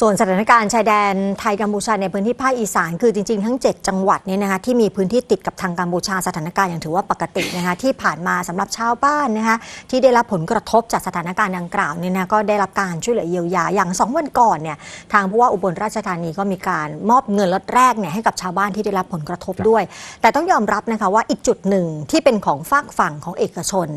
ส่วนสถานการณ์ชายแดนไทยกัมพูชาในพื้นที่ภาคอีสานคือจริง ๆ ทั้ง 7 จังหวัดเนี่ยนะคะที่มีพื้นที่ติดกับทางกัมพูชาสถานการณ์อย่างถือว่าปกตินะคะที่ผ่านมาสำหรับชาวบ้านนะคะที่ได้รับผลกระทบจากสถานการณ์ดังกล่าวเนี่ยนะก็ได้รับการช่วยเหลือเยียวยาอย่าง 2 วันก่อนเนี่ยทางผู้ว่าอุบลราชธานีก็มีการมอบเงินล็อตแรกเนี่ยให้กับชาวบ้านที่ได้รับผลกระทบด้วย แต่ต้องยอมรับนะคะว่าอีกจุดหนึ่งที่เป็นของฝากฝั่งของเอกชน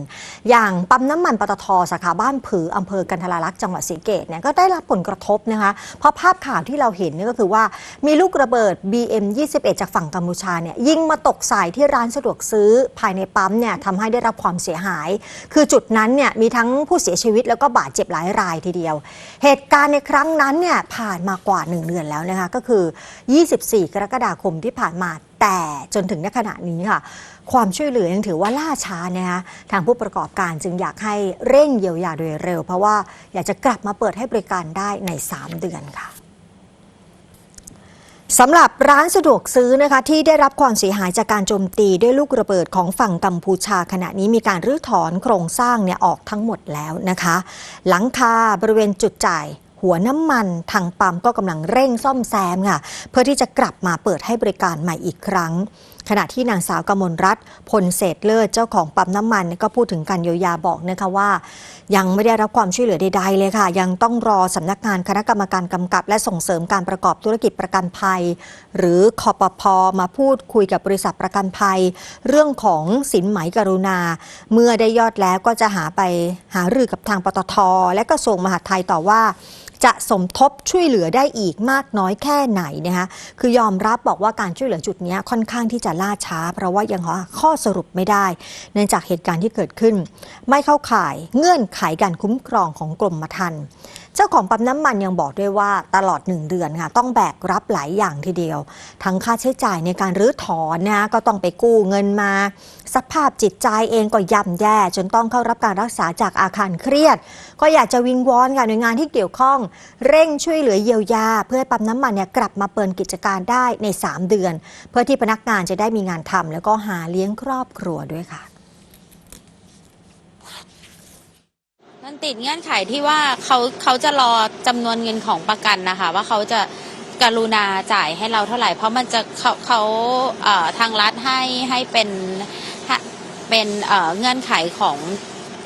อย่างปั๊มน้ำมันปตทสาขาบ้านผืออำเภอกันทราลักษณ์จังหวัดศรีเกตเนี่ยก็ได้รับผลกระทบนะคะเพราะภาพข่าวที่เราเห็นนี่ก็คือว่ามีลูกระเบิด BM 21 จากฝั่งกัมพูชาเนี่ยยิงมาตกใส่ที่ร้านสะดวกซื้อภายในปั๊มเนี่ยทำให้ได้รับความเสียหาย คือจุดนั้นเนี่ยมีทั้งผู้เสียชีวิตแล้วก็บาดเจ็บหลายรายทีเดียว เหตุการณ์ในครั้งนั้นเนี่ยผ่านมากว่า 1 เดือนแล้วนะคะก็คือ 24 กรกฎาคมที่ผ่านมา แต่จนถึงณขณะนี้ค่ะ ความช่วยเหลือยังถือว่าล่าช้านะคะทางผู้ประกอบการจึงอยากให้เร่งเยียวยาโดยเร็ว เพราะว่าอยากจะกลับมาเปิดให้บริการได้ใน 3 เดือนค่ะสำหรับร้านสะดวกซื้อนะคะที่ได้รับความเสียหายจากการโจมตีด้วยลูกระเบิดของฝั่งกัมพูชา ขณะนี้มีการรื้อถอนโครงสร้างเนี่ยออกทั้งหมดแล้วนะคะ หลังคาบริเวณจุดจ่าย หัวน้ำมันทางปั๊มก็กำลังเร่งซ่อมแซมค่ะ เพื่อที่จะกลับมาเปิดให้บริการใหม่อีกครั้ง ขณะที่นางสาวกมลรัตน์พลเศษเลิศเจ้าของปั๊มน้ำมันก็พูดถึงการเยียวยาบอกนะคะว่า ยังไม่ได้รับความช่วยเหลือใดๆเลยค่ะ ยังต้องรอสำนักงานคณะกรรมการกำกับ และส่งเสริมการประกอบธุรกิจประกันภัย หรือคอปพมาพูดคุยกับบริษัทประกันภัย เรื่องของสินไหมกรุณา เมื่อได้ยอดแล้วก็จะหาไปหารือกับทางปตท และกระทรวงมหาดไทยต่อว่าจะสมทบช่วยเหลือได้อีกมากน้อยแค่ไหนนะคะคือยอมรับบอกว่าการช่วยเหลือจุดนี้ค่อนข้างที่จะล่าช้า เพราะว่ายังหาข้อสรุปไม่ได้ เนื่องจากเหตุการณ์ที่เกิดขึ้น ไม่เข้าข่ายเงื่อนไขการคุ้มครองของกรมธรรม์ เจ้าของปั๊มน้ำมันยังบอกด้วยว่าตลอดหนึ่งเดือนค่ะ ต้องแบกรับหลายอย่างทีเดียว ทั้งค่าใช้จ่ายในการรื้อถอนนะก็ต้องไปกู้เงินมา สภาพจิตใจเองก็ย่ำแย่จนต้องเข้ารับการรักษาจากอาคารเครียด ก็อยากจะวิงวอนกับหน่วยงานที่เกี่ยวข้อง เร่งช่วยเหลือเยียวยา เพื่อปั๊มน้ำมันเนี่ยกลับมาเปิดกิจการได้ใน 3 เดือน เพื่อที่พนักงานจะได้มีงานทำแล้วก็หาเลี้ยงครอบครัวด้วยค่ะ มันติดเงื่อนไขที่ว่าเขาเขาจะรอจำนวนเงินของประกันนะคะ ว่าเขาจะกรุณาจ่ายให้เราเท่าไหร่ เพราะมันจะเขาเขาเอ่อทางรัฐให้ให้เป็นเป็นเอ่อเงื่อนไขของ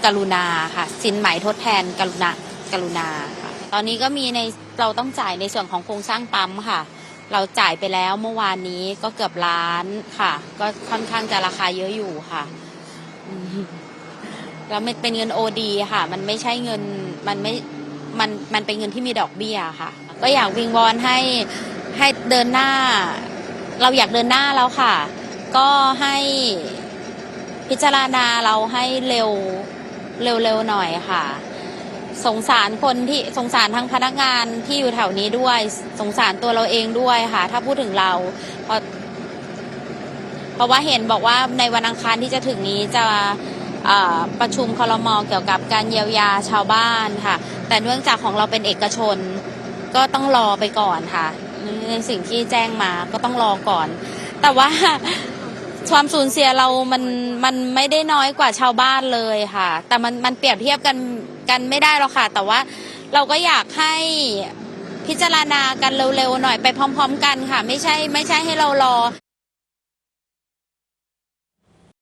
กรุณาค่ะ สินไหมทดแทนกรุณากรุณาค่ะตอนนี้ก็มีในเราต้องจ่ายในส่วนของโครงสร้างปั๊มค่ะ เราจ่ายไปแล้วเมื่อวานนี้ก็เกือบล้านค่ะ ก็ค่อนข้างจะราคาเยอะอยู่ค่ะ แล้วมันเป็นเงินโอดีค่ะ มันไม่ใช่เงินมันไม่มันมันเป็นเงินที่มีดอกเบี้ยค่ะ ก็อยากวิงวอนให้ให้เดินหน้า เราอยากเดินหน้าแล้วค่ะ ก็ให้พิจารณาเราให้เร็วเร็วๆหน่อยค่ะ สงสารคนที่สงสารทั้งพนักงานที่อยู่แถวนี้ด้วย สงสารตัวเราเองด้วยค่ะ ถ้าพูดถึงเราเพราะเพราะว่าเห็นบอกว่าในวันอังคารที่จะถึงนี้จะ ประชุมคอรมอเกี่ยวกับการเยียวยาชาวบ้านค่ะ แต่เนื่องจากของเราเป็นเอกชน ก็ต้องรอไปก่อนค่ะ ในสิ่งที่แจ้งมาก็ต้องรอก่อน แต่ว่าความสูญเสียเรามันมันไม่ได้น้อยกว่าชาวบ้านเลยค่ะ แต่มันมันเปรียบเทียบกันกันไม่ได้หรอกค่ะ แต่ว่าเราก็อยากให้พิจารณากันเร็วๆหน่อยไปพร้อม ๆ กันค่ะ ไม่ใช่ไม่ใช่ให้เรารอ